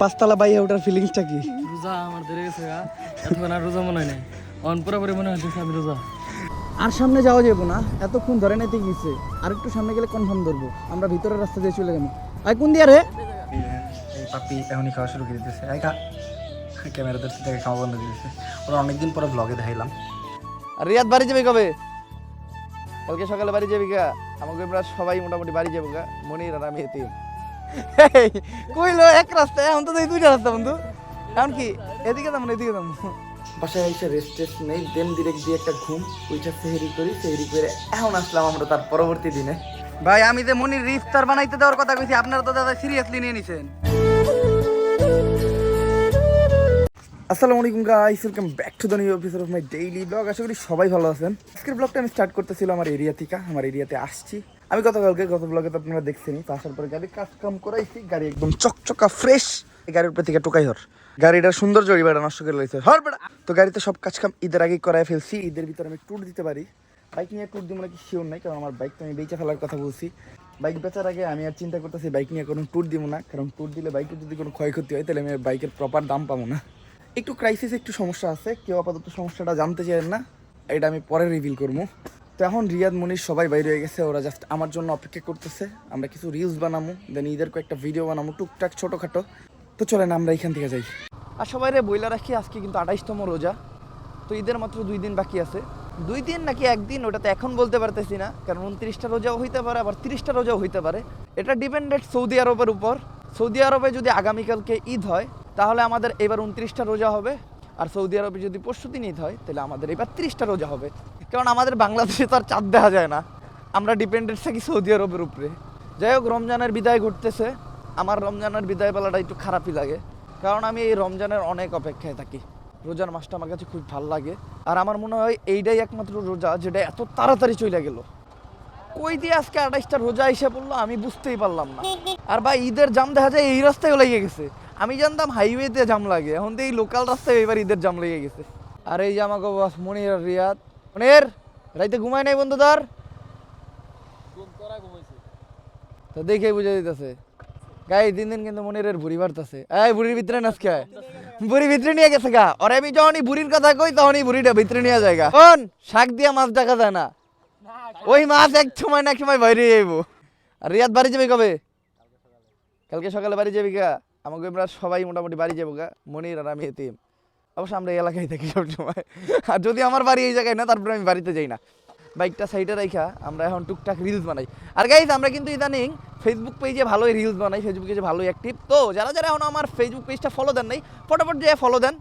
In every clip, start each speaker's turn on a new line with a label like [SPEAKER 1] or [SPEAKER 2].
[SPEAKER 1] পাঁচতলা বাইরে ওঠার ফিলিংসটা কি?
[SPEAKER 2] রোজা আমার ধরে গেছে এতক্ষণ আর রোজা মনে হয় নাই। অন পুরোপুরি মনে হচ্ছে আমি রোজা।
[SPEAKER 1] আর সামনে যাওয়া যাব না। এতক্ষণ ধরে নিতে গেছে। আর একটু সামনে গেলে কনফার্ম ধরবো। আমরা ভিতরের রাস্তা দিয়ে চলে গেলাম আর কোন দিয়ে রে?
[SPEAKER 3] এই পাপি এখনই খাওয়া শুরু করে দিতেছে। খা। ক্যামেরা ধরতে থেকে খাওয়া বন্ধ করে দিতেছে। ওরা অনেকদিন পরে ব্লগে দেখাইলাম।
[SPEAKER 1] আর রিয়াদ বাড়ি যাবে কবে? কালকে সকালে বাড়ি যাবি গা। আমাকে এবার সবাই মোটামুটি বাড়ি যাব গা। মনির আর আমি এতিম। এই, কইলো এক রাস্তা এখন তো দুইটা রাস্তা বন্ধু। এখন কি এদিকে যাব এদিকে যাব? বাসায় এসে রেস্ট টেস্ট নেই দেন ডিরেক্ট দিয়ে একটা ঘুম ওইটা সেহেরি করি সেহেরি করে এখন আসলাম আমরা তার পরবর্তী দিনে। ভাই আমি যে মনির ইফতার বানাইতে দেওয়ার কথা কইছি আপনারা তো দাদা সিরিয়াসলি নিয়ে নিছেন। আসসালামু আলাইকুম guys welcome back to the new episode of my daily vlog আশা করি সবাই ভালো আছেন। আজকের ব্লগটা আমি স্টার্ট করতেছিলাম আমার এরিয়া থেকে আমার এরিয়াতে আসছি। আমি গতকালকে, গত ব্লগে তো আপনারা দেখছেনই, তো আসার পরে গাড়ি কাজ কাম করাইছি, গাড়ি একদম চকচকা ফ্রেশ এই গাড়ির উপর থেকে টোকাই হর। গাড়িটার সৌন্দর্য এবার নষ্ট করে লাইছে। হর বেড়া! তো গাড়িতে সব কাজ কাম ঈদের আগে করাই ফেলছি, ঈদের ভিতরে আমি ট্যুর দিতে পারি। বাইক নিয়ে ট্যুর দিব নাকি শিওর নাই, কারণ আমার বাইক তো আমি বেঁচে ফেলার কথা বলছি। বাইক বেচার আগে আমি আর চিন্তা করতেছি বাইক নিয়ে কোনো ট্যুর দিব না, কারণ ট্যুর দিলে বাইকের যদি কোনো ক্ষয়ক্ষতি হয়, তাহলে আমি বাইকের প্রপার দাম পাবো না। একটু ক্রাইসিস একটু সমস্যা আছে, কেউ আপাতত সমস্যাটা জানতে চান না, এটা আমি পরে রিভিল করব। তো এখন রিয়াদ, মনির সবাই বাইরে হয়ে গেছে, ওরা জাস্ট আমার জন্য অপেক্ষা করতেছে। আমরা কিছু রিলস বানাবো দেন ঈদের কয়েকটা ভিডিও বানাবো টুকটাক ছোটোখাটো। তো চলেন আমরা এখান থেকে যাই। আর সবাই রে বইলা রাখি, আজকে কিন্তু আঠাইশতম রোজা। তো ঈদের মাত্র দুই দিন বাকি আছে। দুই দিন নাকি একদিন, ওটা তো এখন বলতে পারতেছি না, কারণ উনত্রিশটা রোজাও হইতে পারে, আবার তিরিশটা রোজাও হইতে পারে। এটা ডিপেন্ডেড সৌদি আরবের উপর। সৌদি আরবে যদি আগামীকালকে ঈদ হয়, তাহলে আমাদের এবার উনত্রিশটা রোজা হবে। আর সৌদি আরবে যদি পরশু দিন ঈদ হয়, তাহলে আমাদের এবার তিরিশটা রোজা হবে। কারণ আমাদের বাংলাদেশে তো আর চাঁদ দেখা যায় না। আমরা ডিপেন্ডেড থাকি সৌদি আরবের উপরে। যাই হোক, রমজানের বিদায় ঘটতেছে। আমার রমজানের বিদায় বেলাটা একটু খারাপই লাগে। কারণ আমি এই রমজানের অনেক অপেক্ষায় থাকি। রোজার মাসটা আমার কাছে খুব ভালো লাগে। আর আমার মনে হয় এইটাই একমাত্র রোজা যেটা এত তাড়াতাড়ি চলে গেল। কই দিয়ে আজকে আঠাইশটা রোজা এসে পড়ল আমি বুঝতেই পারলাম না। আর ভাই, ঈদের জাম দেখা যায় এই রাস্তায় লেগে গেছে। আমি জানতাম হাইওয়েতে জাম লাগে। এখন তো এই লোকাল রাস্তায় এবার ঈদের জাম লেগে গেছে। আর এই যে আমাকে বাস মনির রিয়াদ মনির রাইতে ঘুমায় নাই বন্ধু ধর তো দেখেই বুঝে দিতেছে গাই দিন দিন কিন্তু মনিরের বুড়ি বাড়তেছে। এই বুড়ির ভিতরে নাচকে বুড়ি ভিতরে নিয়ে গেছে গা। আর আমি যখনই বুড়ির কথা কই তখনই বুড়িটা ভিতরে নিয়ে যায় গা। কোন শাক দিয়া মাছ দেখা যায় না। ওই মাছ এক সময় না এক সময় বাইরে যাইব আর রিয়াদ বাড়ি যাবে কবে? কালকে সকালে বাড়ি যাবি গা। আমাকে আমরা সবাই মোটামুটি বাড়ি যাব গা। মনির আর আমি এতিম। অবশ্য আমরা এই এলাকায় থাকি সবসময়। আর যদি আমার বাড়ি এই জায়গায় না, তারপরে আমি বাড়িতে যাই না। বাইকটা সাইডে রাখা আমরা এখন টুকটাক রিলস বানাই। আর গাইজ আমরা কিন্তু ইদানিং ফেসবুক পেজে ভালোই রিলস বানাই ফেসবুক পেজে ভালোই অ্যাক্টিভ তো যারা যারা এখন আমার ফেসবুক পেজটা ফলো দেন নাই, ফটাফট যেয়ে ফলো দেন।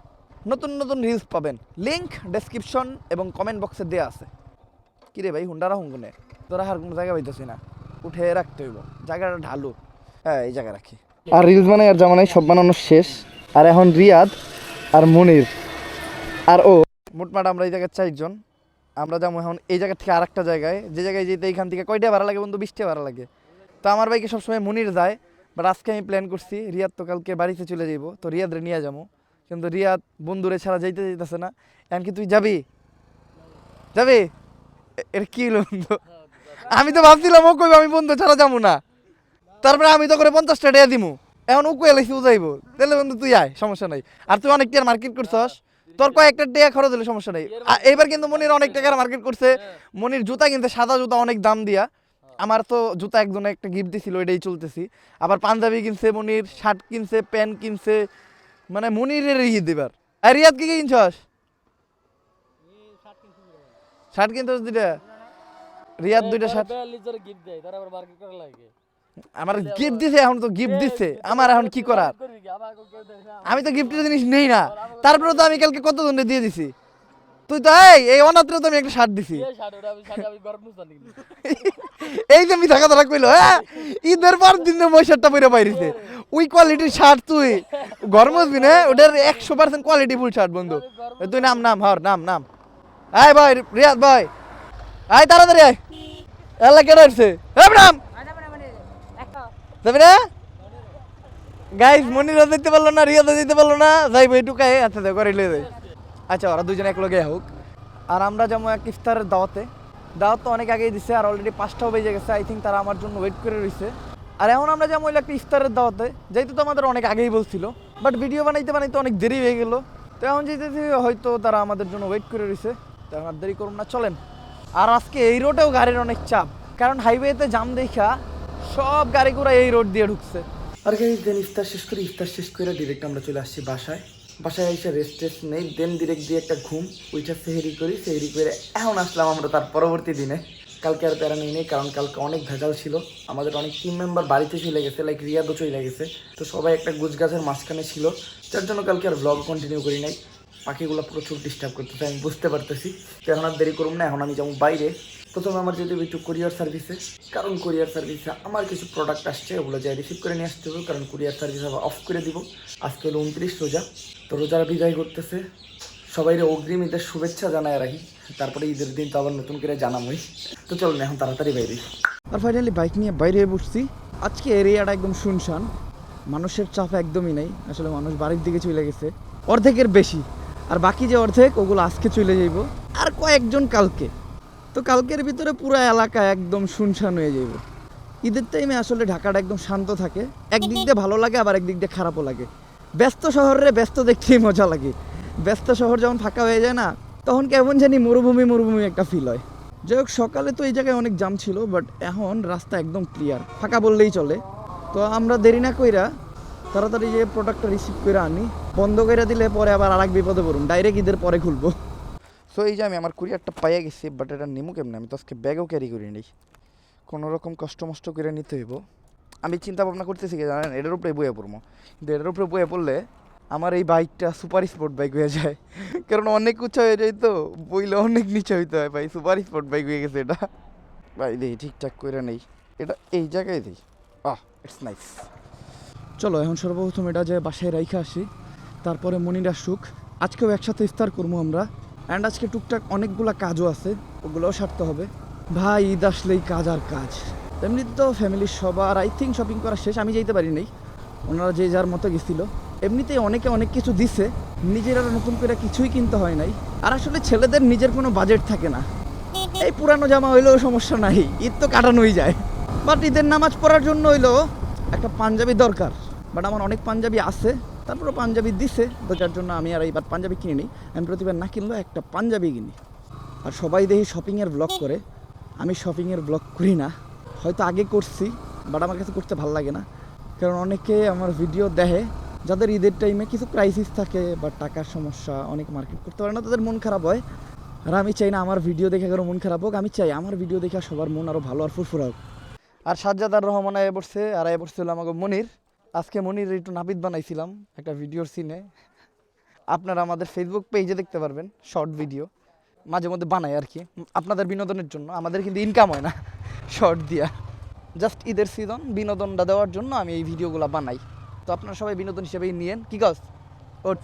[SPEAKER 1] নতুন নতুন রিলস পাবেন। লিঙ্ক ডেসক্রিপশন এবং কমেন্ট বক্সে দেওয়া আছে। কি রে ভাই, হুন্ডারা হুঙ্গুনে? তোরা আর কোনো জায়গা পাইতেছি না? উঠে রাখতে হইব। জায়গাটা ঢালু। হ্যাঁ এই জায়গা রাখি। আর রিলস বানাই আর জামানাই সব বানানো শেষ। আর এখন রিয়াদ আর মনির। আর ও। মোটমাট আমরা এই জায়গায় চারজন। আমরা যাব এখন এই জায়গা থেকে আরেকটা জায়গায়। যে জায়গায় যেতে এইখান থেকে কয়টা ভাড়া লাগে বন্ধু? বিশটা ভাড়া লাগে। তো আমার বাইকে সবসময় মনির যায়। বাট আজকে আমি প্ল্যান করছি, রিয়াদ তো কালকে বাড়িতে চলে যাইব। তো রিয়াদরে নিয়ে যাব। কিন্তু রিয়াদ বন্ধুরে ছাড়া যাইতে যাইতেছে না। এখন কি তুই যাবি? যাবি? এর কি বন্ধু? আমি তো ভাবছিলাম ও কইব আমি বন্ধু ছাড়া যাব না। তারপরে আমি তো করে পঞ্চাশটা টাকা দিমু। এখন ও কয়ে লাইছি যাইবো। তাহলে বন্ধু তুই আয়, সমস্যা নাই। আর তুই অনেক টাকার মার্কেট করছস। তোর কয়েকটা টাকা খরচ হলে সমস্যা নাই। এইবার কিন্তু মনির অনেক টাকার মার্কেট করছে। মনির জুতা কিনতে সাদা জুতা, অনেক দাম দিয়া। আমার তো জুতা একজনে একটা গিফট দিছিল এটাই চলতেছি। আবার পাঞ্জাবি কিনছে মনির শার্ট কিনছে প্যান্ট কিনছে। মানে মনিরের ঈদ এবার। আর রিয়াদ কি কিনছস? শার্ট কিনছস দুইটা। রিয়াদ দুইটা শার্ট
[SPEAKER 2] গিফট দেয়, তারা আবার মার্কেট করা লাগে।
[SPEAKER 1] আমার গিফট দিছে এখন তো গিফট দিছে। আমার এখন কি করার? আমি তো গিফটের জিনিস নেই না। তারপরে তো আমি কালকে কত জনে দিয়ে দিছি? তুই তো এই এই অনাত্রে তো আমি একটা শার্ট দিছি।
[SPEAKER 2] এই
[SPEAKER 1] যে মিথ্যা কথা কইলো হ্যাঁ? ঈদের পর দিন মই শার্টটা পরে বাইরেছে ওই কোয়ালিটির শার্ট তুই। গরম আসবি না ওটার একশো পার্সেন্ট কোয়ালিটি ফুল শার্ট বন্ধু। তুই নাম নাম হর নাম নাম। আয় ভাই রিয়াদ ভাই। আয় তাড়াতাড়ি আয়। এলা কেটে আসছে হ্যাঁ নাম। যাবি না? গাইস দিতে পারল না, রিয়াদও দিতে পারল না। যাইবো এইটুকাই আচ্ছা দেখ করে লিয়ে আচ্ছা ওরা দুজনে এক লগে হোক। আর আমরা যেমন এক ইফতারের দাওয়াতে। দাওয়াত তো অনেক আগেই দিছে, আর অলরেডি পাঁচটাও বেজে গেছে। আই থিঙ্ক তারা আমার জন্য ওয়েট করে রয়েছে আর এখন আমরা যেমন একটা ইফতারের দাওয়াতে। যেহেতু তো আমাদের অনেক আগেই বলছিল বাট ভিডিও বানাইতে বানাইতে অনেক দেরি হয়ে গেল। তো এখন যেতেছি, হয়তো তারা আমাদের জন্য ওয়েট করে রয়েছে তো এখন আর দেরি করুন না, চলেন। আর আজকে এই রোডেও গাড়ির অনেক চাপ, কারণ হাইওয়েতে জাম দেখা সব গাড়ি ঘোড়া এই রোড দিয়ে ঢুকছে।
[SPEAKER 3] আর গাইজ দেন, ইফতার শেষ করে, ইফতার শেষ করে ডিরেক্ট আমরা চলে আসছি বাসায়। বাসায় এসে রেস্ট টেস্ট নেই দেন ডিরেক্ট দিয়ে একটা ঘুম, ওইটা সেহেরি করি সেহেরি করে এখন আসলাম আমরা তার পরবর্তী দিনে। কালকে আর প্যারা নেই নেই, কারণ কালকে অনেক ভেজাল ছিল। আমাদের অনেক টিম মেম্বার বাড়িতে চলে গেছে লাইক রিয়াদও চলে গেছে। তো সবাই একটা গুছ গাছের মাঝখানে ছিল। যার জন্য কালকে আর ব্লগ কন্টিনিউ করি নাই। পাখিগুলো প্রচুর ডিস্টার্ব করতেছে, আমি বুঝতে পারতেছি। তো এখন আর দেরি করুন না, এখন আমি যাব বাইরে। প্রথমে আমার যেতে হবে একটু কুরিয়ার সার্ভিসে কারণ কুরিয়ার সার্ভিসে আমার কিছু প্রোডাক্ট আসছে, ওগুলো যাই রিসিভ করে নিয়ে আসতে হবে, কারণ কুরিয়ার সার্ভিস আবার অফ করে দিব। আজকে হলো উনত্রিশ রোজা, তো রোজার বিদায় করতেছে সবাই অগ্রিম ঈদের শুভেচ্ছা জানায় রাখি, তারপরে ঈদের দিন তো আবার নতুন করে জানামই। তো চলুন এখন তাড়াতাড়ি বাইরে।
[SPEAKER 1] আর ফাইনালি বাইক নিয়ে বাইরে বসছি। আজকে এরিয়াটা একদম শুনশান। মানুষের চাপ একদমই নেই। আসলে মানুষ বাড়ির দিকে চলে গেছে। অর্ধেকের বেশি। আর বাকি যে অর্ধেক, ওগুলো আজকে চলে যাইব। আর কয়েকজন কালকে। তো কালকের ভিতরে পুরো এলাকা একদম শুনশান হয়ে যাইব। ঈদের টাইমে আসলে ঢাকাটা একদম শান্ত থাকে। একদিক দিয়ে ভালো লাগে, আবার একদিক দিয়ে খারাপও লাগে। ব্যস্ত শহরে ব্যস্ত দেখতেই মজা লাগে। ব্যস্ত শহর যখন ফাঁকা হয়ে যায় না, তখন কেমন জানি মরুভূমি মরুভূমি একটা ফিল হয়। যাই হোক, সকালে তো এই জায়গায় অনেক জাম ছিল বাট এখন রাস্তা একদম ক্লিয়ার ফাঁকা বললেই চলে। তো আমরা দেরি না কইরা তাড়াতাড়ি যে প্রোডাক্টটা রিসিভ করে আনি, বন্ধ করে দিলে পরে আবার আর এক বিপদে পড়ুন ডাইরেক্ট ঈদের পরে খুলবো। সো এই যে আমি আমার কুরিয়ারটা পাইয়া গেছি বাট এটা নিমু কেমন? আমি তো আজকে ব্যাগও ক্যারি করি নি কোনো রকম কষ্ট মষ্ট করে নিতে হইব। আমি চিন্তা ভাবনা করতেছি কি জানেন, এটার উপরে বইয়ে পড়ব কিন্তু এটার উপরে বয়ে পড়লে আমার এই বাইকটা সুপার স্পোর্ট বাইক হয়ে যায়। কারণ অনেক উঁচা হয়ে যায় তো, বইলে অনেক নিচে হইতে হয় ভাই সুপার স্পোর্ট বাইক হয়ে গেছে এটা। ভাই, দেখি ঠিকঠাক করে নেই। এটা এই জায়গায় দিই। আহ ইটস নাইস চলো, এখন সর্বপ্রথম এটা যে বাসায় রাইখে আসি, তারপরে মনিরা সুখ আজকেও একসাথে ইফতার করব আমরা। অ্যান্ড আজকে টুকটাক অনেকগুলো কাজও আছে, ওগুলোও সারতে হবে। ভাই, ঈদ আসলেই কাজ আর কাজ। এমনি তো ফ্যামিলির সবার আই থিঙ্ক শপিং করা শেষ, আমি যাইতে পারি নাই। ওনারা যে যার মতো গেছিল। এমনিতেই অনেকে অনেক কিছু দিছে, নিজের নিজেরা নতুন করে কিছুই কিনতে হয় নাই। আর আসলে ছেলেদের নিজের কোনো বাজেট থাকে না। এই পুরানো জামা হইলেও সমস্যা নাই, ঈদ তো কাটানোই যায়। বাট ঈদের নামাজ পড়ার জন্য হইল একটা পাঞ্জাবি দরকার। বাট আমার অনেক পাঞ্জাবি আছে তারপরে পাঞ্জাবি দিছে, তো যার জন্য আমি আর এইবার পাঞ্জাবি কিনি নি। আমি প্রতিবার না কিনলেও একটা পাঞ্জাবি কিনি। আর সবাই দেখি শপিংয়ের ব্লগ করে। আমি শপিংয়ের ব্লগ করি না। হয়তো আগে করছি বাট আমার কাছে করতে ভালো লাগে না। কারণ অনেকে আমার ভিডিও দেখে, যাদের ঈদের টাইমে কিছু ক্রাইসিস থাকে বা টাকার সমস্যা, অনেক মার্কেট করতে পারে না, তাদের মন খারাপ হয়। আর আমি চাই না আমার ভিডিও দেখে কারও মন খারাপ হোক, আমি চাই আমার ভিডিও দেখে সবার মন আরও ভালো আর ফুরফুরা হোক। আর সাজ্জাদার রহমান আয় পড়ছে, আর আয় পড়ছিল আমাকে মনির। আজকে মনির একটু নাপিত বানাইছিলাম একটা ভিডিওর সিনে আপনারা আমাদের ফেসবুক পেজে দেখতে পারবেন শর্ট ভিডিও মাঝে মধ্যে বানাই আর কি। আপনাদের বিনোদনের জন্য। আমাদের কিন্তু ইনকাম হয় না শর্ট দিয়া। জাস্ট ঈদের সিজন বিনোদনটা দেওয়ার জন্য আমি এই ভিডিওগুলো বানাই। তো আপনারা সবাই বিনোদন হিসেবেই নিয়েন। কি গছ ওট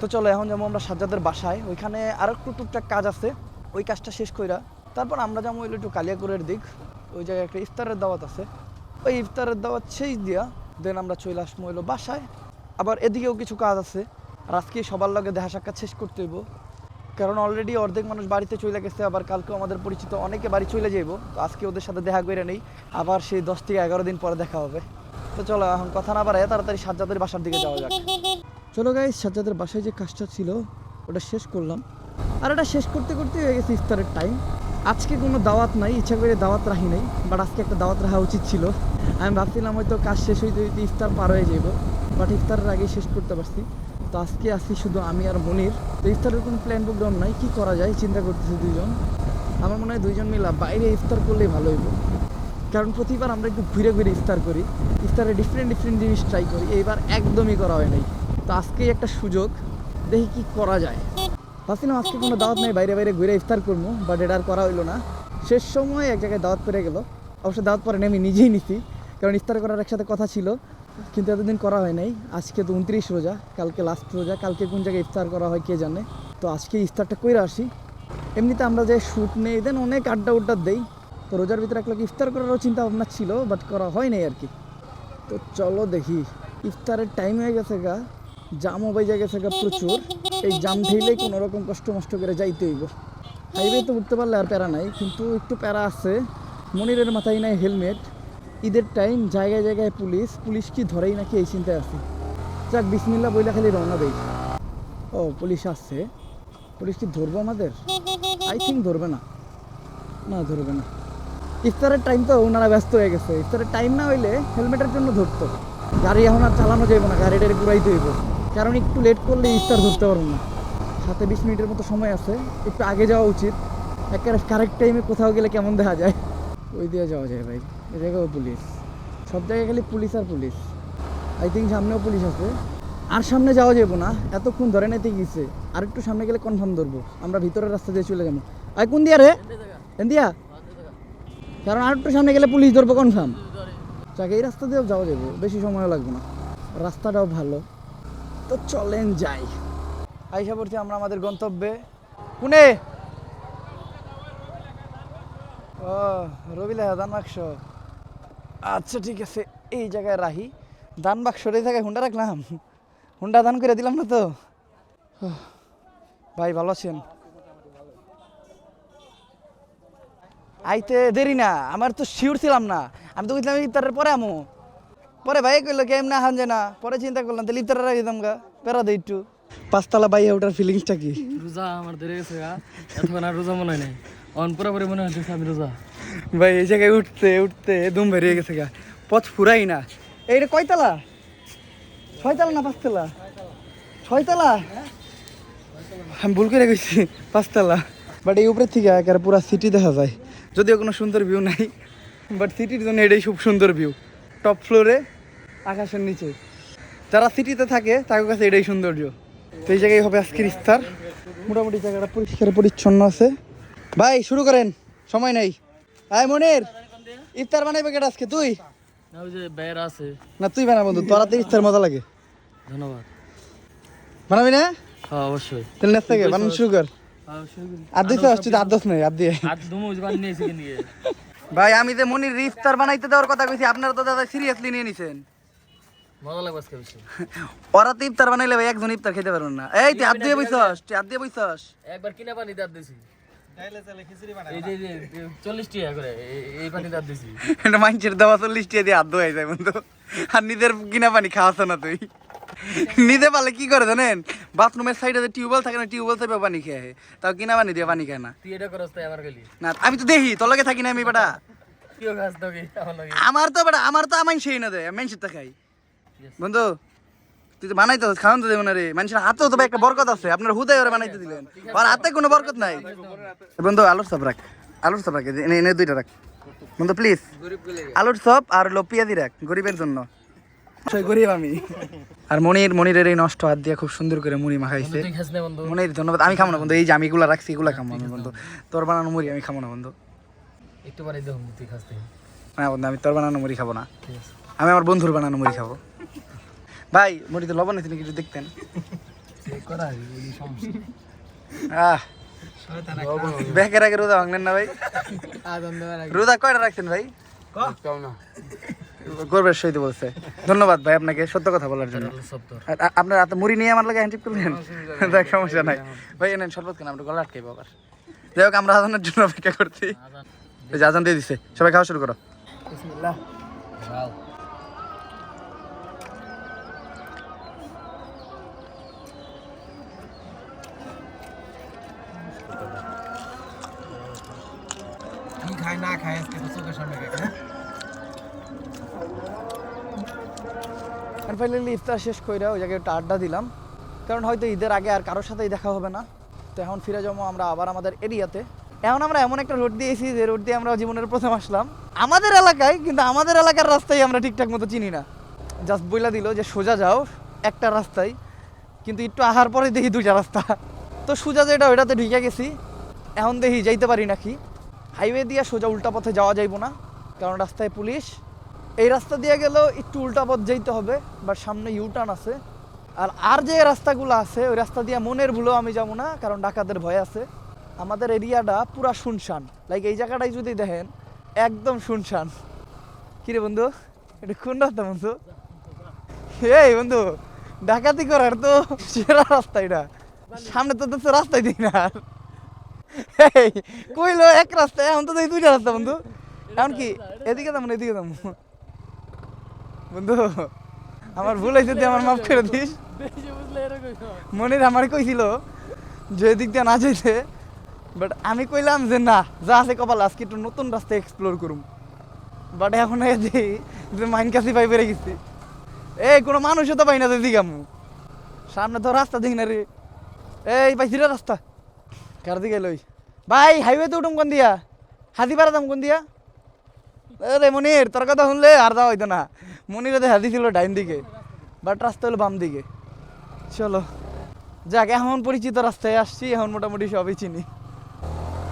[SPEAKER 1] তো চলো, এখন যেমন আমরা সাজ্জাদের বাসায়। ওইখানে আরও একটু টুকটাক কাজ আছে। ওই কাজটা শেষ কইরা তারপর আমরা যেমন হইল একটু কালিয়াকুরের দিক। ওই জায়গায় একটা ইফতারের দাওয়াত আছে। ওই ইফতারের দাওয়াত শেষ দিয়া দেন আমরা চলে আসব হইল বাসায়। আবার এদিকেও কিছু কাজ আছে। আর আজকে সবার লগে দেখা সাক্ষাৎ শেষ করতে হইব। কারণ অলরেডি অর্ধেক মানুষ বাড়িতে চলে গেছে, আবার কালকেও আমাদের পরিচিত অনেকে বাড়ি চলে যাইব। তো আজকে ওদের সাথে দেখা করে নেই। আবার সেই দশ থেকে এগারো দিন পরে দেখা হবে। তো চলো, এখন কথা না বাড়ায় তাড়াতাড়ি সাজ্জাদের বাসার দিকে যাওয়া যাক। চলো গাই সাজ্জাদের বাসায় যে কাজটা ছিল, ওটা শেষ করলাম। আর এটা শেষ করতে করতে হয়ে গেছে ইফতারের টাইম আজকে কোনো দাওয়াত নাই, ইচ্ছা করে দাওয়াত রাখি নাই। বাট আজকে একটা দাওয়াত রাখা উচিত ছিল। আমি ভাবছিলাম হয়তো কাজ শেষ হইতে হইতে ইফতার পার হয়ে যাব বাট ইফতারের আগেই শেষ করতে পারছি। তো আজকে আসি শুধু আমি আর মনির। তো ইফতারের কোনো প্ল্যান প্রোগ্রাম নাই, কী করা যায় চিন্তা করতেছি দুইজন। আমার মনে হয় দুইজন মিলা বাইরে ইফতার করলেই ভালো হইব। কারণ প্রতিবার আমরা একটু ঘুরে ঘুরে ইফতার করি, ইফতারে ডিফারেন্ট ডিফারেন্ট জিনিস ট্রাই করি, এইবার একদমই করা হয় নাই। তো আজকেই একটা সুযোগ, দেখি কি করা যায়। ভাবছিলাম আজকে কোনো দাওয়াত নেই, বাইরে বাইরে ঘুরে ইফতার করব বাট এটা আর করা হইল না। শেষ সময় এক জায়গায় দাওয়াত পেরে গেল। অবশ্য দাওয়াত পরে আমি নিজেই নিছি। কারণ ইফতার করার একসাথে কথা ছিল, কিন্তু এতদিন করা হয় নাই। আজকে তো উনত্রিশ রোজা, কালকে লাস্ট রোজা, কালকে কোন জায়গায় ইফতার করা হয় কে জানে। তো আজকে ইফতারটা কইরা আসি। এমনিতে আমরা যে শ্যুট নেই দেন অনেক আড্ডা উড্ডা দেই। তো রোজার ভিতরে এক লোক ইফতার করারও চিন্তা ভাবনা ছিল বাট করা হয় নাই আর কি তো চলো দেখি, ইফতারের টাইম হয়ে গেছে গা জামও বেজে গেছে গা প্রচুর। এই জাম ঠেলেই কোনো রকম কষ্ট মষ্ট করে যাইতে হইব। হাইওয়ে তো উঠতে পারলে আর প্যারা নাই, কিন্তু একটু প্যারা আছে। মনিরের মাথায় নাই হেলমেট ঈদের টাইম জায়গায় জায়গায় পুলিশ পুলিশ কি ধরেই নাকি এই চিন্তায় আছে? যাক বিসমিল্লা বইলা খালি রওনা দেই। ও, পুলিশ আসছে। পুলিশ কি ধরবো আমাদের? আই থিঙ্ক ধরবে না। না, ধরবে না। ইফতারের টাইম তো ওনারা ব্যস্ত হয়ে গেছে। ইফতারের টাইম না হইলে হেলমেটের জন্য ধরতো। গাড়ি এখন আর চালানো যাবে না গাড়িটারে ঘুরাইতে হইব কারণ একটু লেট করলে ইফতার ধরতে পারব না। সাথে বিশ মিনিটের মতো সময় আছে। একটু আগে যাওয়া উচিত। একেবারে কারেক্ট টাইমে কোথাও গেলে কেমন দেখা যায়? ওই দিয়ে যাওয়া যায় ভাই। পুলিশ। সব জায়গায় খালি পুলিশ আর পুলিশ। আই থিঙ্ক সামনেও পুলিশ আছে। আর সামনে যাওয়া যাব না। এতক্ষণ ধরে নিতে গিয়েছে। আর একটু সামনে গেলে কনফার্ম ধরবো। আমরা ভিতরের রাস্তা দিয়ে চলে যাব। আর কোন দিয়া রে? দিয়া? কারণ আর একটু সামনে গেলে পুলিশ ধরবো কনফার্ম যাকে, এই রাস্তা দিয়েও যাওয়া যাব বেশি সময়ও লাগবে না। রাস্তাটাও ভালো। তো চলেন যাই। আইসা পড়ছি আমরা আমাদের গন্তব্যে। পুনে ও রবিলা দান বাক্স আচ্ছা ঠিক আছে। এই জায়গায় রাহি। দান বাক্সর এই জায়গায় হুন্ডা রাখলাম। হুন্ডা দান করে দিলাম না তো। ভাই, ভালো আছেন? আইতে দেরি না, আমার তো শিওর ছিলাম না। আমি তো বুঝলাম ইফতারের পরে আমো। পরে ভাই কইলো, কেম না হান না পরে চিন্তা করলাম, তাহলে ইফতার রাখি দাম গা। পেরা দেই একটু। পাঁচতলা বাইয়া ওটার ফিলিংসটা কি?
[SPEAKER 2] রোজা আমার ধরে গেছে এতক্ষণ আর রোজা মনে হয় নাই। অন পুরোপুরি মনে হচ্ছে আমি রোজা।
[SPEAKER 1] ভাই, এই জায়গায় উঠতে উঠতে দুম বেরিয়ে গেছে গা। পথ ফুরাই না। এইটা কয়তলা? ছয়তলা না পাঁচতলা? ছয়তলা? আমি ভুল করে গেছি পাঁচতলা। বাট এই উপরের থেকে একেবারে পুরো সিটি দেখা যায়। যদিও কোনো সুন্দর ভিউ নাই বাট সিটির জন্য এটাই খুব সুন্দর ভিউ টপ ফ্লোরে আকাশের নিচে। যারা সিটিতে থাকে, তাদের কাছে এটাই সৌন্দর্য। তো এই জায়গায় হবে আজকের ইফতার। মোটামুটি জায়গাটা পরিষ্কার পরিচ্ছন্ন আছে। ভাই, শুরু করেন। সময় নাই। আয় মনির ইফতার বানাইবে কেটা আজকে? তুই?
[SPEAKER 2] না ওই যে বের আছে।
[SPEAKER 1] না তুই বানা বন্ধু তোরা তো ইফতার মজা লাগে।
[SPEAKER 2] ধন্যবাদ।
[SPEAKER 1] বানাবি না?
[SPEAKER 2] হ্যাঁ অবশ্যই।
[SPEAKER 1] তাহলে নেক্সট থেকে বানানো শুরু কর
[SPEAKER 2] হ্যাঁ, করি।
[SPEAKER 1] তুই আর নেই আর দিয়ে।
[SPEAKER 2] আর
[SPEAKER 1] ভাই আমি যে মনির ইফতার বানাইতে দেওয়ার কথা কইছি আপনারা তো দাদা সিরিয়াসলি নিয়ে নিছেন।
[SPEAKER 2] মজা লাগবে আজকে বেশি।
[SPEAKER 1] ওরা তো ইফতার বানাইলে ভাই একজন ইফতার খেতে পারবেন না। এই তুই হাত দিয়ে বইছস তুই হাত দিয়ে বইছস।
[SPEAKER 2] একবার কিনা পানি দাঁত দিছি চল্লিশ
[SPEAKER 1] মানুষের দেওয়া টাকা দিয়ে হাত যায় বন্ধু। আর নিজের কিনা পানি খাওয়াছ না তুই। নিজে পালে কি করে জানেন? বাথরুমের সাইডে যে টিউবওয়েল থাকে না টিউবওয়েল থেকে পানি খেয়ে আহে। তাও কিনা পানি দিয়ে পানি খায় না।
[SPEAKER 2] তুই এটা করস তাই আমার গেলি।
[SPEAKER 1] না আমি তো দেখি তোর লগে থাকি না আমি বেটা।
[SPEAKER 2] আমার
[SPEAKER 1] তো বেটা আমার তো আমার সেই না দেয় খাই। বন্ধু তুই তো বানাইতে খাওয়ান তো দেবো না রে। মানুষের হাতেও তো একটা বরকত আছে আপনার হুদায় ওরা বানাইতে দিলেন। আর হাতে কোনো বরকত নাই। বন্ধু আলুর সব রাখ। আলুর সব রাখ এনে এনে দুইটা রাখ। বন্ধু প্লিজ আলুর সব আর হলো পেঁয়াজি রাখ গরিবের জন্য। গরিব আমি। আর মনির মনিরের এই নষ্ট হাত দিয়ে খুব সুন্দর করে মুড়ি মাখাইছে। মনির ধন্যবাদ। আমি খাব না বন্ধু এই যে আমি এগুলা রাখছি এগুলা খাব আমি বন্ধু। তোর বানানো মুড়ি আমি খাব না বন্ধু।
[SPEAKER 2] একটু বাড়ি দেবো তুই খাস
[SPEAKER 1] না বন্ধু আমি তোর বানানো মুড়ি খাব না। আমি আমার বন্ধুর বানানো মুড়ি খাব। ভাই মুড়িতে লবণ আছে নাকি একটু দেখতেন।
[SPEAKER 2] করা এই সমস্যা।
[SPEAKER 1] আহ ব্যাকের আগে রোদা ভাঙলেন না ভাই? রোদা কয়টা রাখছেন ভাই? গর্বের সহিত বলছে। ধন্যবাদ ভাই আপনাকে সত্য কথা বলার জন্য। আপনার হাতে মুড়ি নিয়ে আমার লাগে হ্যান্ডশিপ করলেন? দেখ সমস্যা নাই। ভাই এনেন শরবত কেন আমরা গলা আটকাইবো আবার। যাই হোক আমরা আজানের জন্য অপেক্ষা করছি। এই আজান দিয়ে দিছে। সবাই খাওয়া শুরু করো।
[SPEAKER 2] যাও।
[SPEAKER 1] ফাইনালি ইফতার শেষ কইরা ওই জায়গায় আড্ডা দিলাম। কারণ হয়তো ঈদের আগে আর কারোর সাথেই দেখা হবে না। তো এখন ফিরে যাব আমরা আবার আমাদের এরিয়াতে। এখন আমরা এমন একটা রোড দিয়েছি যে রোড দিয়ে আমরা জীবনের প্রথম আসলাম। আমাদের এলাকায়, কিন্তু আমাদের এলাকার রাস্তায় আমরা ঠিকঠাক মতো চিনি না। জাস্ট বইলা দিল যে সোজা যাও, একটা রাস্তায়। কিন্তু একটু আহার পরে দেখি দুইটা রাস্তা। তো সোজা যেটা, ওইটাতে ঢুকে গেছি। এখন দেখি যাইতে পারি নাকি। হাইওয়ে দিয়ে সোজা উল্টা পথে যাওয়া যাইবো না। কারণ রাস্তায় পুলিশ এই রাস্তা দিয়ে গেলেও একটু উল্টা পথ যেতে হবে বা সামনে ইউটার্ন আছে। আর আর যে রাস্তাগুলো আছে, ওই রাস্তা দিয়ে মনের ভুলেও আমি যাব না, কারণ ডাকাতের ভয় আছে। আমাদের এরিয়াটা পুরা শুনশান। লাইক এই জায়গাটাই যদি দেখেন, একদম শুনশান। কিরে বন্ধু, এটা কোন রাস্তা বন্ধু? এই বন্ধু, ডাকাতি করার তো সেরা রাস্তা এটা। সামনে তো তো রাস্তাই দিই না। কইলো এক রাস্তা এখন তো দুইটা রাস্তা বন্ধু। এখন কি, এদিকে যাব না, এদিকে যাব? বন্ধু, আমার ভুল হয়েছে আমার মাফ করে দিস। মনির আমার কইছিল যে এদিক দিয়ে না যেতে বাট আমি কইলাম যে না, যা আছে কপাল, আজকে একটু নতুন রাস্তা এক্সপ্লোর করুম। বাট এখন দেখি যে মাইন কাছে পাই পেরে গেছি। এই কোনো মানুষও তো পাই না যে দিঘামু সামনে তো রাস্তা দিক না রে। এই পাইছি রে রাস্তা। কার দিকে লই? ভাই হাইওয়ে তো উঠুম কোন দিয়া? হাতি পারাতাম কোন দিয়া? আরে মনির, তোর কথা শুনলে আর যাওয়া হইতো না। মনির তো হাতি ছিল ডাইন দিকে, বাট রাস্তা হলো বাম দিকে। চলো, যাক, এখন পরিচিত রাস্তায় আসছি, এখন মোটামুটি সবই চিনি।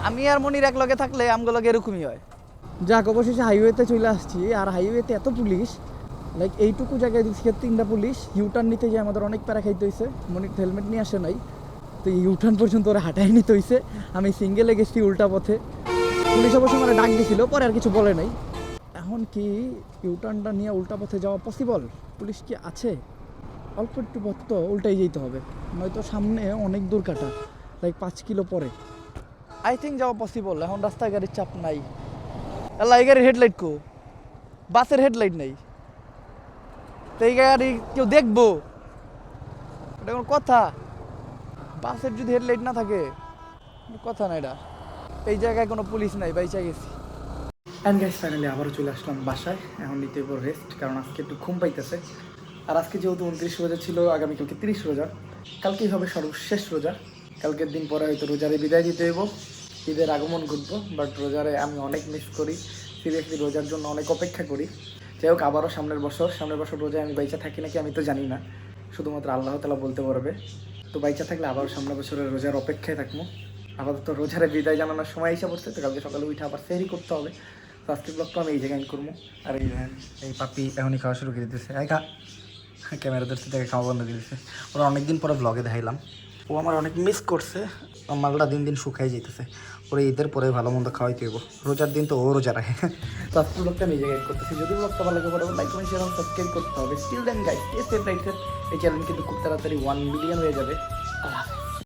[SPEAKER 1] আমি আর মনির এক লগে থাকলে আমগুলোকে এরকমই হয়। যাক, অবশেষে হাইওয়েতে চলে আসছি, আর হাইওয়েতে এত পুলিশ লাইক এইটুকু জায়গায় দেখছি তিনটা পুলিশ ইউটার্ন নিতে যে আমাদের অনেক প্যারা খাইতে হয়েছে মনির হেলমেট নিয়ে আসে নাই, তো ইউটার্ন পর্যন্ত ওরা হাঁটাই নিতে হয়েছে আমি সিঙ্গেলে গেছি উল্টা পথে। পুলিশ অবশ্য আমার ডাক দিছিল, পরে আর কিছু বলে নাই। এখন কি ইউটার্নটা নিয়ে উল্টা পথে যাওয়া পসিবল পুলিশ কি আছে? অল্প একটু পথ তো উল্টাই যেতে হবে। নয়তো সামনে অনেক দূর কাটা লাইক পাঁচ কিলো পরে। আই থিঙ্ক যাওয়া পসিবল এখন রাস্তায় গাড়ির চাপ নাই। আল্লাহ, এই গাড়ির হেডলাইট কো? বাসের হেডলাইট নেই। তো এই গাড়ি কেউ দেখব? এটা কোনো কথা? বাসের যদি হেডলাইট না থাকে কথা না এটা। এই জায়গায় কোনো পুলিশ নাই, বাইচা গেছি।
[SPEAKER 3] অ্যান্ড গাইস ফাইনালি আবারও চলে আসলাম বাসায়। এখন নিতে এবার রেস্ট কারণ আজকে একটু ঘুম পাইতেছে। আর আজকে যেহেতু উনত্রিশ রোজা ছিল, আগামীকালকে তিরিশ রোজা। কালকেই হবে সর্বশেষ রোজা। কালকের দিন পরে হয়তো রোজারে বিদায় দিতে হইব। ঈদের আগমন ঘটবো বাট রোজারে আমি অনেক মিস করি। সিরিয়াসলি রোজার জন্য অনেক অপেক্ষা করি। যাই হোক, আবারও সামনের বছর। সামনের বছর রোজায় আমি বাইচা থাকি নাকি আমি তো জানি না। শুধুমাত্র আল্লাহ তালা বলতে পারবে। তো বাইচা থাকলে আবারও সামনের বছরের রোজার অপেক্ষায় থাকব। আপাতত রোজারে বিদায় জানানোর সময় এসে পড়ছে, তো কালকে সকালে উঠে আবার সেরি করতে হবে। তো আজকের ব্লগটা আমি এই জায়গায় end করব। আর এই এই পাপি এখনই খাওয়া শুরু করে দিতেছে এই খা ক্যামেরা ধরতে থেকে খাওয়া বন্ধ করে দিতেছে ওরা অনেকদিন পরে ব্লগে দেখাইলাম। ও আমার অনেক মিস করছে। মালটা দিন দিন শুকাই যেতেছে ওরা, ঈদের পরে ভালো মন্দ খাওয়াইতে হইব। রোজার দিন তো ও রোজা রাখে। তো আজকের ব্লগটা আমি এই জায়গায় করতেছি। যদি ব্লগটা ভালো লাগে পরে লাইক কমেন্ট শেয়ার সাবস্ক্রাইব করতে হবে। স্টিল দেন গাইস এই চ্যানেল কিন্তু খুব তাড়াতাড়ি ওয়ান মিলিয়ন হয়ে যাবে। আল্লাহ